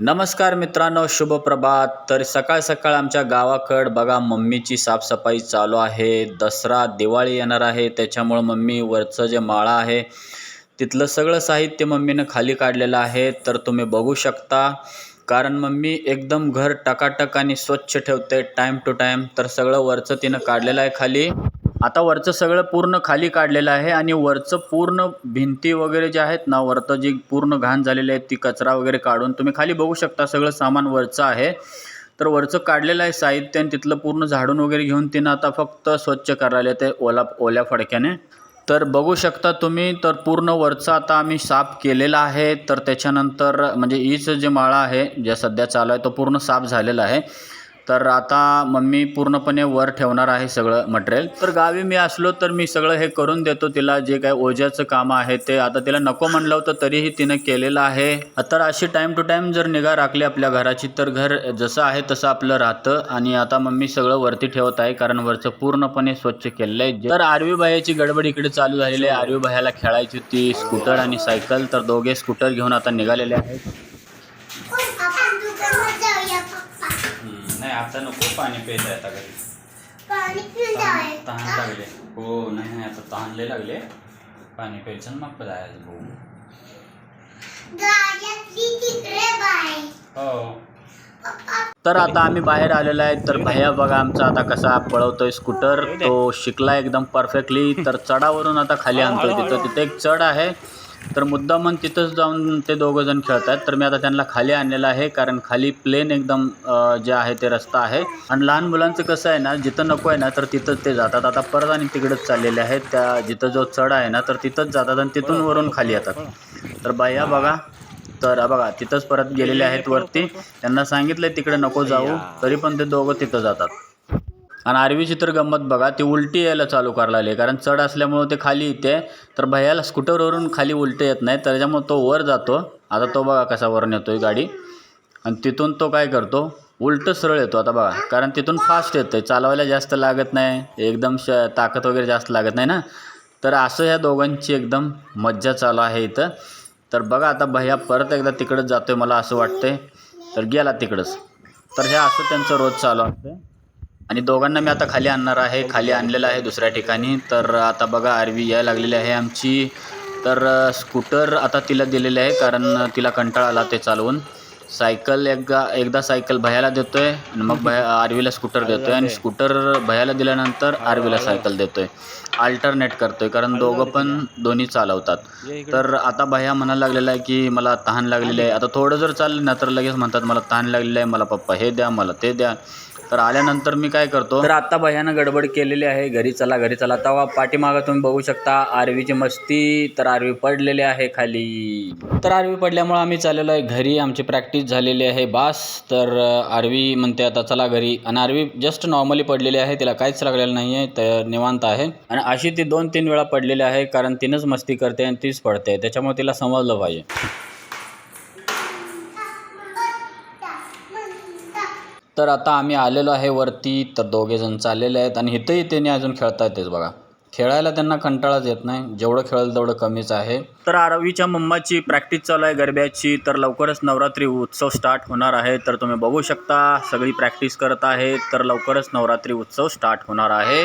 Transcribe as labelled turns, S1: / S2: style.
S1: नमस्कार मित्रांनो शुभ प्रभात. तर सकाळ सकाळ आमच्या गावाकड बघा मम्मीची साफसफाई चालू आहे. दसरा दिवाळी येणार आहे. त्याच्यामुळं मम्मी वरचं जे माळा आहे तिथलं सगळं साहित्य मम्मीनं खाली काढलेलं आहे. तर तुम्ही बघू शकता कारण मम्मी एकदम घर टकाटक आणि स्वच्छ ठेवते टाईम टू टाईम तर सगळं वरचं तिनं काढलेलं आहे खाली. आता वरचं सगळं पूर्ण खाली काढलेलं आहे आणि वरचं पूर्ण भिंती वगैरे जे आहेत ना वरतं जी पूर्ण घाण झालेली आहे ती कचरा वगैरे काढून तुम्ही खाली बघू शकता सगळं सामान वरचं आहे. तर वरचं काढलेलं आहे साहित्य आणि तिथलं पूर्ण झाडून वगैरे घेऊन तिनं आता फक्त स्वच्छ करायला ते ओला ओल्या फडक्याने. तर बघू शकता तुम्ही तर पूर्ण वरचं आता आम्ही साफ केलेलं आहे. तर त्याच्यानंतर म्हणजे हीच जे माळा आहे ज्या सध्या चालू आहे तो पूर्ण साफ झालेला आहे. तर आता मम्मी पूर्णपणे वर ठेवणार आहे सगळं मटेरियल तर गावी मी असलो तर मी सगळं हे करून देतो तिला जे काय ओझ्याचं काम आहे ते. आता तिला नको म्हणलं होतं तरीही तिनं केलेलं आहे. तर अशी टाईम टू टाईम जर निगा राखली आपल्या घराची तर घर जसं आहे तसं आपलं राहतं. आणि आता मम्मी सगळं वरती ठेवत आहे कारण वरचं पूर्णपणे स्वच्छ केलेलं आहे. तर आरवी भायाची गडबड इकडे चालू झालेली आहे. आरवी भायाला खेळायची होती स्कूटर आणि सायकल तर दोघे स्कूटर घेऊन आता निघालेले आहेत
S2: आपण दुकानात जाऊया पप्पा
S1: नाही आता नको पाणी प्यायचं आता घरी. तहान लागले. हो नाही नाही आता तहान लय लागले. पाणी प्यायचं आणि मग जायचं भाऊ. हो. तर आता आम्ही बाहेर आलेलो आहे. तर भैया बघा आमचा आता कसा पळवतोय स्कूटर. तो शिकला एकदम परफेक्टली. तर चढावरून आता खाली आणतोय. तिथं तिथे एक चढ आहे. तर मुद्दामन तिथंच जाऊन ते दोघं जण खेळत आहेत तर मी आता त्यांना खाली आणलेलं आहे कारण खाली प्लेन एकदम जे आहे ते रस्ता आहे. आणि लहान मुलांचं कसं आहे ना जिथं नको आहे ना तर तिथंच ते जातात. आता परत आणि तिकडेच चाललेले आहेत. त्या जिथं जो चढ आहे ना तर तिथंच जातात आणि तिथून वरून खाली येतात. तर भैया बघा. तर बघा तिथंच परत गेलेले आहेत वरती. त्यांना सांगितलंय तिकडे नको जाऊ. तरी पण ते दोघं तिथं जातात. आणि आरवीची तर गंमत बघा ती उलटी यायला चालू करायला लागली. कारण चढ असल्यामुळं ते खाली येते. तर भैयाला स्कूटरवरून खाली उलटे येत नाही. त्याच्यामुळं तो वर जातो. आता तो बघा कसा वर आहे गाडी. आणि तिथून तो काय करतो? उलटं सरळ येतो. आता बघा कारण तिथून फास्ट येतं आहे चालवायला जास्त लागत नाही. एकदम श ताकद वगैरे जास्त लागत नाही ना? तर असं ह्या दोघांची एकदम मज्जा चालू आहे इथं. तर बघा आता भैया परत एकदा तिकडंच जातो आहे मला असं वाटतंय. तर गेला तिकडंच. तर हे असं त्यांचं रोज चालू असतं आणि दोघांना मी आता खाली आणणार आहे. खाली आणलेलं आहे दुसऱ्या ठिकाणी. तर आता बघा आरवी यायला लागलेली आहे आमची. तर स्कूटर आता तिला दिलेले आहे कारण तिला कंटाळा आला ते चालवून. सायकल एकदा एकदा सायकल भयाला देतोय आणि मग भया आरवीला स्कूटर देतोय. आणि स्कूटर भयाला दिल्यानंतर आरवीला सायकल देतोय. अल्टरनेट करतोय कारण दोघं पण दोन्ही चालवतात. तर आता भैया म्हणायला लागलेला आहे की मला तहान लागलेली आहे. आता थोडं जर चाललं ना तर लगेच म्हणतात मला तहान लागलेली आहे मला पप्पा हे द्या मला ते द्या. तर आल्यानंतर मी काय करतो? तर आता भयानं गडबड केलेली आहे. घरी चला घरी चला. तेव्हा पाठीमागं तुम्ही बघू शकता आरवीची मस्ती तर आरवी पडलेली आहे खाली. तर आरवी पडल्यामुळे आम्ही चाललेलो आहे घरी. आमची प्रॅक्टिस झालेली आहे बास. तर आरवी म्हणते आता चला घरी. आणि आरवी जस्ट नॉर्मली पडलेली आहे. तिला काहीच लागलेलं नाही आहे तर निवांत आहे. आणि अशी ती दोन तीन वेळा पडलेली आहे कारण तिनंच मस्ती करते आणि तीच पडते. त्याच्यामुळे तिला समजलं पाहिजे. तर आता आम्ही आलेलो आहे वरती तर दोघे जण चाललेले आहेत आणि इथंही त्यांनी अजून खेळता येतेच बघा. खेळायला त्यांना कंटाळाच येत नाही जेवढं खेळेल तेवढं कमीच आहे. तर आरवीच्या मम्माची प्रॅक्टिस चालू आहे गरब्याची तर लवकरच नवरात्री उत्सव स्टार्ट होणार आहे. तर तुम्ही बघू शकता सगळी प्रॅक्टिस करत आहे तर लवकरच नवरात्री उत्सव स्टार्ट होणार आहे.